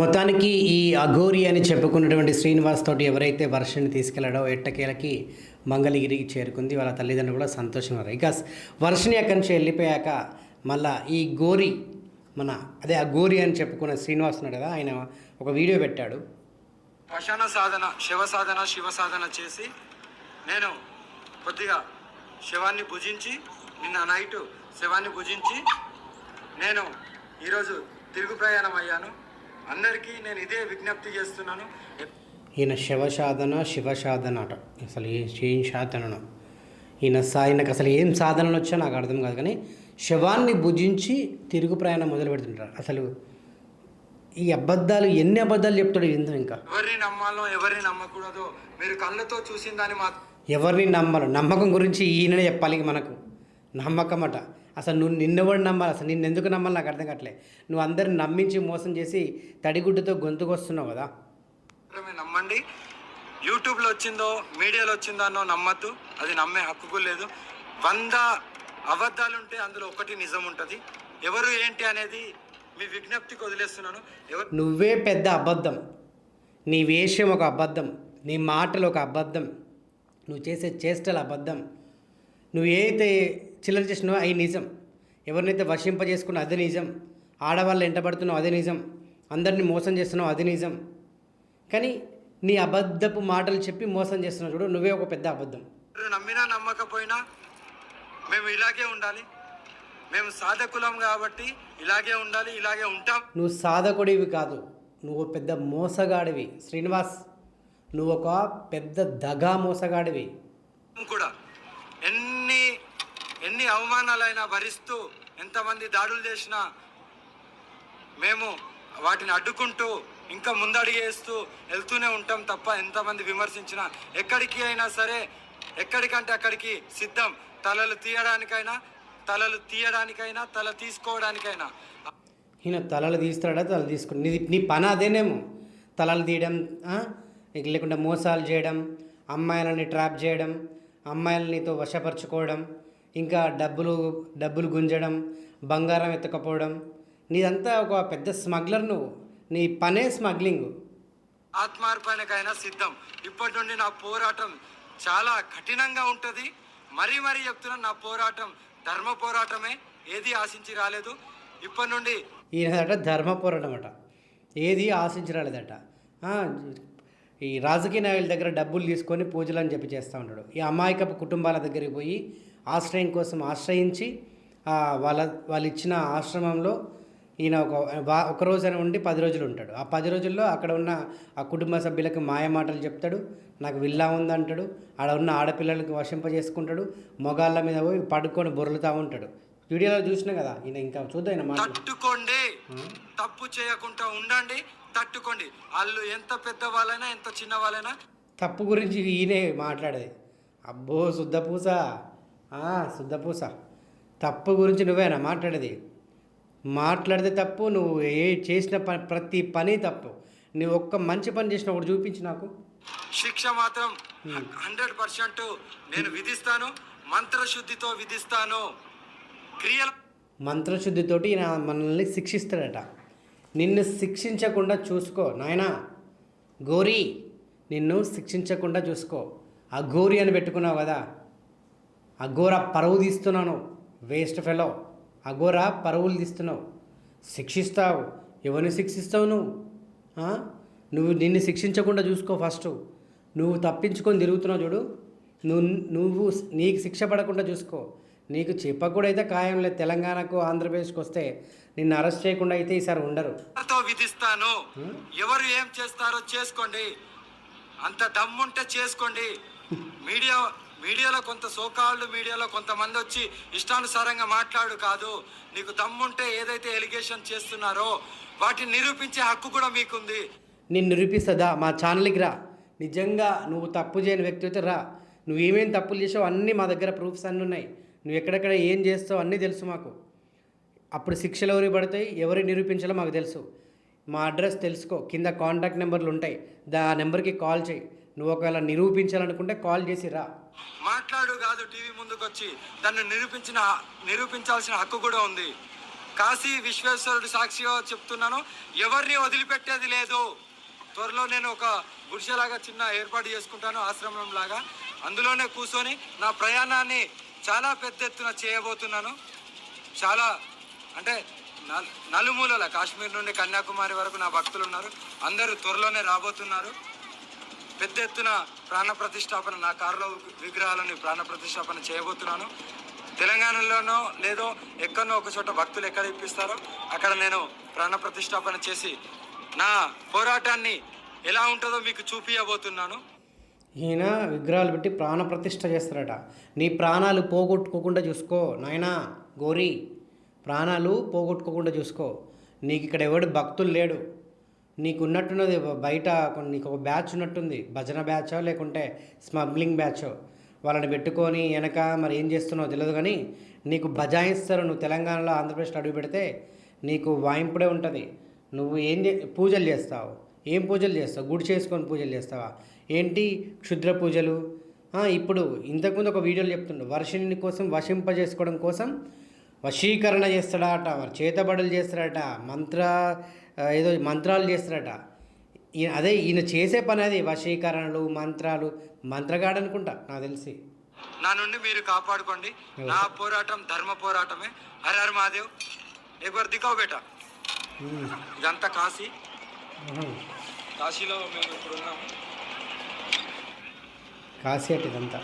మొత్తానికి ఈ అఘోరి అని చెప్పుకున్నటువంటి శ్రీనివాస్ తోటి ఎవరైతే వర్షని తీసుకెళ్ళాడో ఎట్టకేలకి మంగళగిరికి చేరుకుంది. వాళ్ళ తల్లిదండ్రులు కూడా సంతోషం ఉన్నారు. ఇక వర్షని అక్కడి నుంచి వెళ్ళిపోయాక మళ్ళా ఈ గోరి మన అదే ఆ గోరి అని చెప్పుకున్న శ్రీనివాస్ ఉన్నాడు కదా ఆయన ఒక వీడియో పెట్టాడు. పశాన సాధన శివ సాధన శివ సాధన చేసి నేను కొద్దిగా శవాన్ని భుజించి నిన్న నైట్ శవాన్ని భుజించి నేను ఈరోజు తిరుగు ప్రయాణం అయ్యాను. అందరికీ నేను ఇదే విజ్ఞప్తి చేస్తున్నాను. ఈయన శివసాధన శివసాధన అట అసలు ఏ సాధనను? ఈయన సా ఈయనకు అసలు ఏం సాధనలు వచ్చో నాకు అర్థం కాదు కానీ శవాన్ని భుజించి తిరుగు ప్రయాణం మొదలు పెడుతుంటారు. అసలు ఈ అబద్ధాలు ఎన్ని అబద్ధాలు చెప్తాడు ఇంత ఇంకా. ఎవరిని నమ్మాలో ఎవరిని నమ్మకూడదో మీరు కళ్ళతో చూసిన దాన్ని మా ఎవరిని నమ్మాలి నమ్మకం గురించి ఈయననే చెప్పాలి మనకు. నమ్మకం అట అసలు నువ్వు నిన్నెవడు నమ్మాలి అసలు నిన్ను ఎందుకు నమ్మాలి నాకు అర్థం కావట్లే. నువ్వు అందరిని నమ్మించి మోసం చేసి తడిగుడ్డుతో గొంతుకు వస్తున్నావు కదా. నమ్మండి. యూట్యూబ్లో వచ్చిందో మీడియాలో వచ్చిందో అన్నో నమ్మద్దు. అది నమ్మే హక్కు కూడా లేదు. వంద అబద్ధాలు ఉంటే అందులో ఒకటి నిజం ఉంటుంది. ఎవరు ఏంటి అనేది మీ విజ్ఞప్తికి వదిలేస్తున్నాను. ఎవరు నువ్వే పెద్ద అబద్ధం. నీ వేషం ఒక అబద్ధం. నీ మాటలు ఒక అబద్ధం. నువ్వు చేసే చేష్టలు అబద్ధం. నువ్వు ఏదైతే చిల్లర చేసినావో అవి నిజం. ఎవరినైతే వర్షింపజేసుకున్నావు అది నిజం. ఆడవాళ్ళు ఎంటబడుతున్నావు అదే నిజం. అందరినీ మోసం చేస్తున్నావు అది నిజం. కానీ నీ అబద్ధపు మాటలు చెప్పి మోసం చేస్తున్నావు చూడు నువ్వే ఒక పెద్ద అబద్ధం. నమ్మినా నమ్మకపోయినా మేము ఇలాగే ఉండాలి. మేము సాధకులం కాబట్టి ఇలాగే ఉండాలి ఇలాగే ఉంటాం. నువ్వు సాధకుడివి కాదు నువ్వు పెద్ద మోసగాడివి. శ్రీనివాస్ నువ్వు ఒక పెద్ద దగా మోసగాడివి. కూడా ఎన్ని అవమానాలైనా భరిస్తూ ఎంతమంది దాడులు చేసినా మేము వాటిని అడ్డుకుంటూ ఇంకా ముందడిగేస్తూ వెళ్తూనే ఉంటాం తప్ప ఎంతమంది విమర్శించినా ఎక్కడికి అయినా సరే ఎక్కడికంటే అక్కడికి సిద్ధం. తలలు తీయడానికైనా తలలు తీయడానికైనా తల తీసుకోవడానికైనా. ఈయన తలలు తీస్తాడా తల తీసుకుని నీ నీ పని అదేనేమో. తలలు తీయడం లేకుండా మోసాలు చేయడం అమ్మాయిలని ట్రాప్ చేయడం అమ్మాయిలనితో వశపరచుకోవడం ఇంకా డబ్బులు డబ్బులు గుంజడం బంగారం ఎత్తకపోవడం నీదంతా ఒక పెద్ద స్మగ్లర్ నువ్వు. నీ పనే స్మగ్లింగ్. ఆత్మార్పణకైనా సిద్ధం. ఇప్పటి నుండి నా పోరాటం చాలా కఠినంగా ఉంటుంది. మరీ మరీ చెప్తున్నా నా పోరాటం ధర్మ పోరాటమే. ఏది ఆశించి రాలేదు. ఇప్పటి నుండి ఈయనదట ధర్మ పోరాటం అట ఏది ఆశించరాలేదట ఆ, ఈ రాజకీయ నాయకుల దగ్గర డబ్బులు తీసుకొని పూజలు అని చెప్పి చేస్తూ ఉంటాడు. ఈ అమాయకపు కుటుంబాల దగ్గరికి పోయి ఆశ్రయం కోసం ఆశ్రయించి వాళ్ళ వాళ్ళు ఇచ్చిన ఆశ్రమంలో ఈయన ఒక ఒక రోజైనా ఉండి పది రోజులు ఉంటాడు. ఆ పది రోజుల్లో అక్కడ ఉన్న ఆ కుటుంబ సభ్యులకు మాయ మాటలు చెప్తాడు. నాకు విల్లా ఉందంటాడు. ఆడ ఉన్న ఆడపిల్లలకు వశింపజేసుకుంటాడు మొగాళ్ళ మీద పోయి పడుకొని బొర్లుతూ ఉంటాడు. వీడియోలో చూసినా కదా ఈయన ఇంకా చూద్దాం ఈయన మాటలు. తట్టుకోండి. తప్పు చేయకుండా ఉండండి. తట్టుకోండి. వాళ్ళు ఎంత పెద్ద వాళ్ళైనా ఎంత చిన్న వాళ్ళైనా తప్పు గురించి ఈయనే మాట్లాడేది. అబ్బో శుద్ధపూస ఆ, శుద్ధపూస తప్పు గురించి నువ్వేనా మాట్లాడేది? మాట్లాడితే తప్పు నువ్వు ఏ చేసిన పని ప్రతి పని తప్పు. నువ్వు ఒక్క మంచి పని చేసిన ఒకటి చూపించి నాకు. శిక్ష మాత్రం హండ్రెడ్ పర్సెంట్ నేను విధిస్తాను మంత్రశుద్ధితో విధిస్తాను. క్రియల మంత్రశుద్ధితోటి ఈయన మనల్ని శిక్షిస్తాడట. నిన్ను శిక్షించకుండా చూసుకో నాయనా. గోరి నిన్ను శిక్షించకుండా చూసుకో. ఆ గోరి అని పెట్టుకున్నావు కదా. అఘోర పరువు తీస్తున్నాను వేస్ట్ ఫెలో అఘోర పరువులు తీస్తున్నావు. శిక్షిస్తావు. ఎవరిని శిక్షిస్తావు నువ్వు? నువ్వు నిన్ను శిక్షించకుండా చూసుకో ఫస్ట్ నువ్వు తప్పించుకొని తిరుగుతున్నావు చూడు. నువ్వు నువ్వు నీకు శిక్ష పడకుండా చూసుకో. నీకు చెప్పకూడదు అయితే ఖాయం లేదు. తెలంగాణకు ఆంధ్రప్రదేశ్కి వస్తే నిన్ను అరెస్ట్ చేయకుండా అయితే ఈసారి ఉండరు. తో విధిస్తాను. ఎవరు ఏం చేస్తారో చేసుకోండి. అంత దమ్ముంటే చేసుకోండి. మీడియా మీడియాలో కొంత సోకాళ్ళు మీడియాలో కొంతమంది వచ్చి ఇష్టానుసారంగా మాట్లాడు కాదు. నీకు దమ్ముంటే ఏదైతే ఎలిగేషన్ చేస్తున్నారో వాటిని నిరూపించే హక్కు కూడా మీకుంది. నేను నిరూపిస్తుందా? మా ఛానల్కి రా. నిజంగా నువ్వు తప్పు చేయని వ్యక్తి అయితే రా. నువ్వు ఏమేం తప్పులు చేసావు అన్నీ మా దగ్గర ప్రూఫ్స్ అన్నీ ఉన్నాయి. నువ్వు ఎక్కడెక్కడ ఏం చేస్తావు అన్నీ తెలుసు మాకు. అప్పుడు శిక్షలు ఎవరు పడతాయి? ఎవరు నిరూపించాలో మాకు తెలుసు. మా అడ్రస్ తెలుసుకో. కింద కాంటాక్ట్ నెంబర్లు ఉంటాయి. దా నెంబర్కి కాల్ చేయి. నువ్వు ఒకవేళ నిరూపించాలనుకుంటే కాల్ చేసి రా. మాట్లాడు కాదు టీవీ ముందుకు వచ్చి దాన్ని నిరూపించిన నిరూపించాల్సిన హక్కు కూడా ఉంది. కాశీ విశ్వేశ్వరుడు సాక్షిగా చెప్తున్నాను. ఎవరిని వదిలిపెట్టేది లేదు. త్వరలో నేను ఒక గుడిసెలాగా చిన్న ఏర్పాటు చేసుకుంటాను ఆశ్రమం లాగా అందులోనే కూర్చొని నా ప్రయాణాన్ని చాలా పెద్ద ఎత్తున చేయబోతున్నాను. చాలా అంటే నల్- నలుమూలల కాశ్మీర్ నుండి కన్యాకుమారి వరకు నా భక్తులు ఉన్నారు అందరూ త్వరలోనే రాబోతున్నారు. పెద్ద ఎత్తున ప్రాణ ప్రతిష్టాపన నా కారులో విగ్రహాలను ప్రాణ ప్రతిష్టాపన చేయబోతున్నాను. తెలంగాణలోనో లేదో ఎక్కడనో ఒక చోట భక్తులు ఎక్కడ ఇప్పిస్తారో అక్కడ నేను ప్రాణ ప్రతిష్టాపన చేసి నా పోరాటాన్ని ఎలా ఉంటుందో మీకు చూపించబోతున్నాను ఈయన విగ్రహాలు పెట్టి ప్రాణ ప్రతిష్ఠ చేస్తారట. నీ ప్రాణాలు పోగొట్టుకోకుండా చూసుకో. నాయనా గోరి ప్రాణాలు పోగొట్టుకోకుండా చూసుకో. నీకు ఇక్కడ ఎవడు భక్తులు లేడు. నీకు ఉన్నట్టున్నది బయట కొన్ని- నీకు ఒక బ్యాచ్ ఉన్నట్టుంది. భజన బ్యాచో లేకుంటే స్మగ్లింగ్ బ్యాచో. వాళ్ళని పెట్టుకొని వెనక మరి ఏం చేస్తున్నావో తెలియదు కానీ నీకు బజాయిస్తారు నువ్వు తెలంగాణలో ఆంధ్రప్రదేశ్లో అడుగు పెడితే నీకు వాయింపుడే ఉంటుంది. నువ్వు ఏం చే పూజలు చేస్తావు? ఏం పూజలు చేస్తావు? గుడి చేసుకొని పూజలు చేస్తావా? ఏంటి క్షుద్ర పూజలు? ఇప్పుడు ఇంతకుముందు ఒక వీడియోలో చెప్తుండు వర్షిణి కోసం వశింపజేసుకోవడం కోసం వశీకరణ చేస్తాడట వారు చేతబడులు చేస్తాడట మంత్ర ఏదో మంత్రాలు చేస్తాడట. అదే ఈయన చేసే పని అది వశీకరణలు మంత్రాలు. మంత్రగాడు అనుకుంటా నాకు తెలిసి. నా నుండి మీరు కాపాడుకోండి. నా పోరాటం ధర్మ పోరాటమే. హర హర మహాదేవ్. ఎగువర్ దిగావు బేట. ఇదంతా కాశీ. కాశీలో మేము ఇప్పుడు ఉన్నాము కాశీ అటు ఇదంతా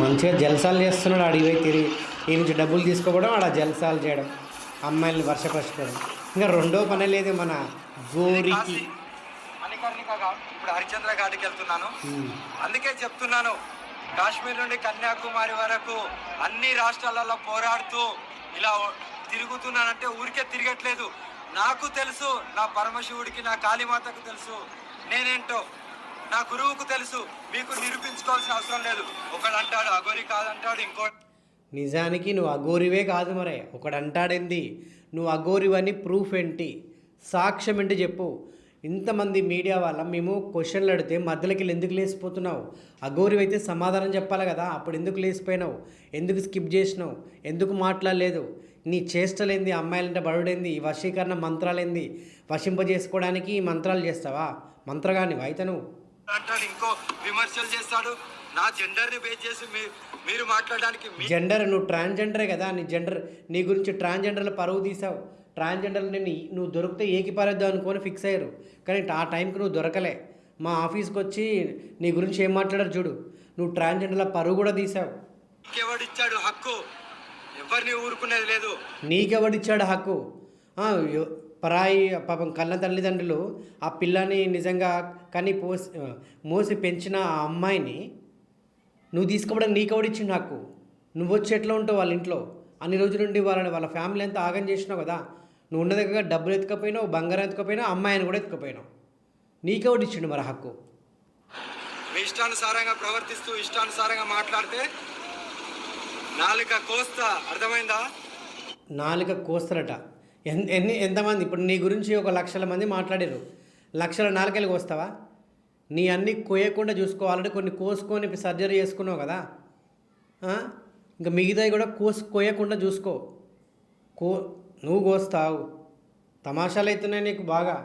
మంచిగా జలసాలు చేస్తున్నాడు అడిగి పోయి తిరిగి. ఈ నుంచి డబ్బులు తీసుకోవడం ఆడ జలసాలు చేయడం అమ్మాయిల్ని వర్షపరచుకోవడం ఇంకా రెండో పని లేదు మన గోరికి. ఇప్పుడు హరిచంద్ర ఘాట్కి వెళ్తున్నాను. అందుకే చెప్తున్నాను కాశ్మీర్ నుండి కన్యాకుమారి వరకు అన్ని రాష్ట్రాలలో పోరాడుతూ ఇలా తిరుగుతున్నానంటే ఊరికే తిరగట్లేదు. నాకు తెలుసు నా పరమశివుడికి నా కాళీమాతకు తెలుసు. నేనేంటో నా గురువుకు తెలుసు. మీకు నిరూపించుకోవాల్సిన అవసరం లేదు. ఒకడు అంటాడు అగోరి కాదంటాడు ఇంకో నిజానికి నువ్వు అఘోరివే కాదు మరే. ఒకడు అంటాడేంది? నువ్వు అఘోరివని ప్రూఫ్ ఏంటి? సాక్ష్యం ఏంటి చెప్పు. ఇంతమంది మీడియా వాళ్ళ మేము క్వశ్చన్లు అడిగితే మధ్యలోకి వెళ్ళి ఎందుకు లేచిపోతున్నావు? అఘోరివి అయితే సమాధానం చెప్పాలి కదా అప్పుడు ఎందుకు లేచిపోయినావు? ఎందుకు స్కిప్ చేసినావు? ఎందుకు మాట్లాడలేదు? నీ చేష్టలేంది అమ్మాయిలంటే బడుడేంది ఈ వశీకరణ మంత్రాలేంది వశింపజేసుకోవడానికి ఈ మంత్రాలు చేస్తావా? మంత్రగాని అయితే నువ్వు అంటాడు ఇంకో విమర్శలు చేస్తాడు. నా జెండర్ని బేస్ చేసి మీరు మాట్లాడడానికి జెండర్ నువ్వు ట్రాన్స్జెండరే కదా నీ జెండర్ నీ గురించి ట్రాన్స్జెండర్లు పరువు తీసావు. ట్రాన్స్జెండర్లు నేను నువ్వు దొరికితే ఏకిపారేద్దాం అనుకొని ఫిక్స్ అయ్యారు. కానీ ఆ టైంకి నువ్వు దొరకలే. మా ఆఫీస్కి వచ్చి నీ గురించి ఏం మాట్లాడారు చూడు. నువ్వు ట్రాన్స్జెండర్ల పరువు కూడా తీసావు. ఎవడిచ్చాడు హక్కు. ఊరుకునేది లేదు. నీకెవడిచ్చాడు హక్కు? పరాయి పాపం కన్న తల్లిదండ్రులు ఆ పిల్లని నిజంగా కని పోసి మోసి పెంచిన ఆ అమ్మాయిని నువ్వు తీసుకోవడం నీకెవడిచ్చిండు హక్కు? నువ్వు వచ్చి ఎట్లా ఉంటావు వాళ్ళ ఇంట్లో? అన్ని రోజుల నుండి వాళ్ళని వాళ్ళ ఫ్యామిలీ అంతా ఆగం చేసినావు కదా? నువ్వు ఉన్న దగ్గర డబ్బులు ఎత్తుకపోయినావు బంగారం ఎత్తుకపోయినావు అమ్మాయిని కూడా ఎత్తుకపోయినావు. నీకెవడిచ్చిండు మరి హక్కు? మీ ఇష్టానుసారంగా ప్రవర్తిస్తూ ఇష్టానుసారంగా మాట్లాడితే నాలుక కోస్తా అర్థమైందా? నాలుక కోస్తారట. ఎన్ ఎన్ని ఎంతమంది? ఇప్పుడు నీ గురించి ఒక లక్షల మంది మాట్లాడారు లక్షల నాలుకలు కోస్తావా? నీ అన్ని కోయకుండా చూసుకోవాలంటే కొన్ని కోసుకొని సర్జరీ చేసుకున్నావు కదా. ఇంకా మిగతాయి కూడా కోసు కోయకుండా చూసుకో. కో నువ్వు కోస్తావు. తమాషాలు అవుతున్నాయి నీకు బాగా.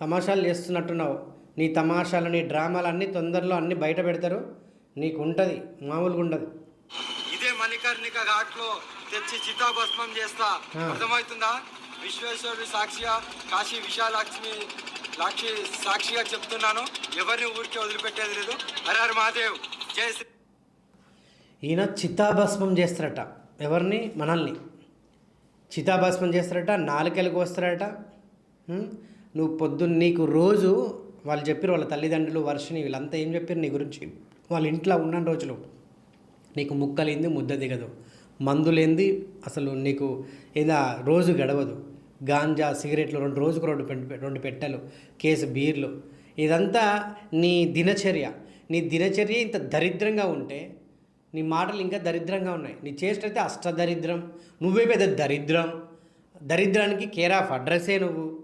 తమాషాలు చేస్తున్నట్టున్నావు. నీ తమాషాలు నీ డ్రామాలు అన్నీ తొందరలో అన్నీ బయట పెడతారు. నీకు ఉంటుంది మామూలుగా ఉండదు ఇదే మణికర్ణిక ఘాట్లో తెచ్చి చితాభస్మం చేస్తా. అర్థమవుతుందా? విశ్వేశ్వరుడి సాక్షిగా కాశీ విశాలాక్ష్మి లాక్షి సాక్షిగా చెప్తున్నాను. ఎవరిని ఊరికే వదిలిపెట్టేది లేదు. హరి హరి మహాదేవ్. జై శ్రీ ఈయన చితాభస్మం చేస్తారట. ఎవరిని? మనల్ని. చితాభస్మం చేస్తారట నాలుకలకు వస్తారట? నువ్వు పొద్దున్న నీకు రోజు వాళ్ళు చెప్పారు వాళ్ళ తల్లిదండ్రులు వర్షిని వీళ్ళంతా ఏం చెప్పారు నీ గురించి? వాళ్ళ ఇంట్లో ఉన్న రోజులు. నీకు ముక్కలేంది ముద్ద దిగదు. మందులేంది అసలు నీకు ఏదా రోజు గడవదు. గాంజా సిగరెట్లు రెండు రోజుకు రెండు రెండు పెట్టెలు కేసు బీర్లు. ఇదంతా నీ దినచర్య. నీ దినచర్య ఇంత దరిద్రంగా ఉంటే నీ మాటలు ఇంకా దరిద్రంగా ఉన్నాయి. నీ చేష్ట అయితే అష్టదరిద్రం. నువ్వే పెద్ద దరిద్రం. దరిద్రానికి కేర్ ఆఫ్ అడ్రస్సే నువ్వు.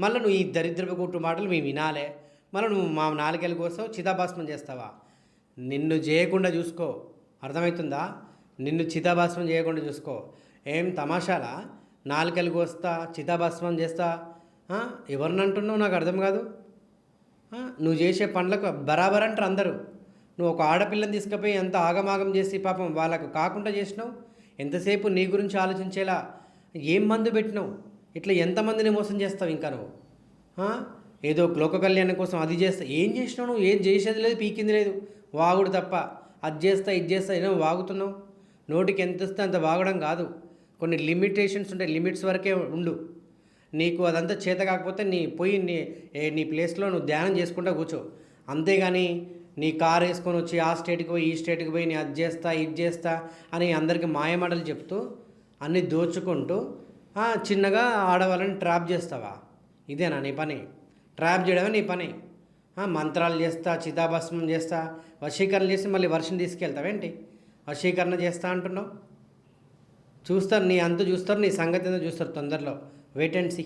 మళ్ళీ నువ్వు ఈ దరిద్రపు కొట్టు మాటలు మేము వినాలే. మళ్ళీ నువ్వు మా నాలుగేళ్ళ కోసం చితాభాస్మం చేస్తావా? నిన్ను చేయకుండా చూసుకో. అర్థమవుతుందా నిన్ను చితాభస్మం చేయకుండా చూసుకో. ఏం తమాషాలా? నాలుకలు కోస్తా చితాభస్మం చేస్తా. ఎవరినంటున్నావు ఎవరిని అంటున్నావు? నాకు అర్థం కాదు. నువ్వు చేసే పనులకు బరాబర్ అంటారు అందరూ. నువ్వు ఒక ఆడపిల్లని తీసుకుపోయి ఎంత ఆగమాగం చేసి పాపం వాళ్ళకు కాకుండా చేసినావు? ఎంతసేపు నీ గురించి ఆలోచించేలా? ఏం మందు పెట్టినావు? ఇట్లా ఎంతమందిని మోసం చేస్తావు ఇంకా నువ్వు? ఏదో లోక కళ్యాణం కోసం అది చేస్తా. ఏం చేసినావు నువ్వు? ఏం చేసేది లేదు పీకింది లేదు. వాగుడు తప్ప. అది చేస్తా ఇది చేస్తా ఏదో వాగుతున్నావు? నోటికి ఎంత ఇస్తే అంత వాగడం కాదు. కొన్ని లిమిటేషన్స్ ఉంటాయి లిమిట్స్ వరకే ఉండు. నీకు అదంతా చేత కాకపోతే నీ పోయి నీ నీ ప్లేస్లో నువ్వు ధ్యానం చేసుకుంటా కూర్చో. అంతేగాని నీ కార్ వేసుకొని వచ్చి ఆ స్టేట్కి పోయి ఈ స్టేట్కి పోయి నీ అది చేస్తా ఇది చేస్తా అని అందరికీ మాయమాటలు చెప్తూ అన్నీ దోచుకుంటూ చిన్నగా ఆడవాళ్ళని ట్రాప్ చేస్తావా? ఇదేనా నీ పని? ట్రాప్ చేయడమే నీ పని. మంత్రాలు చేస్తా చితాభస్మం చేస్తా వశీకరణ చేసి మళ్ళీ వర్షం తీసుకెళ్తావేంటి వశీకరణ చేస్తా అంటున్నావు? చూస్తారు నీ అంత చూస్తారు నీ సంగతి ఎంత చూస్తారు తొందరలో. Wait and see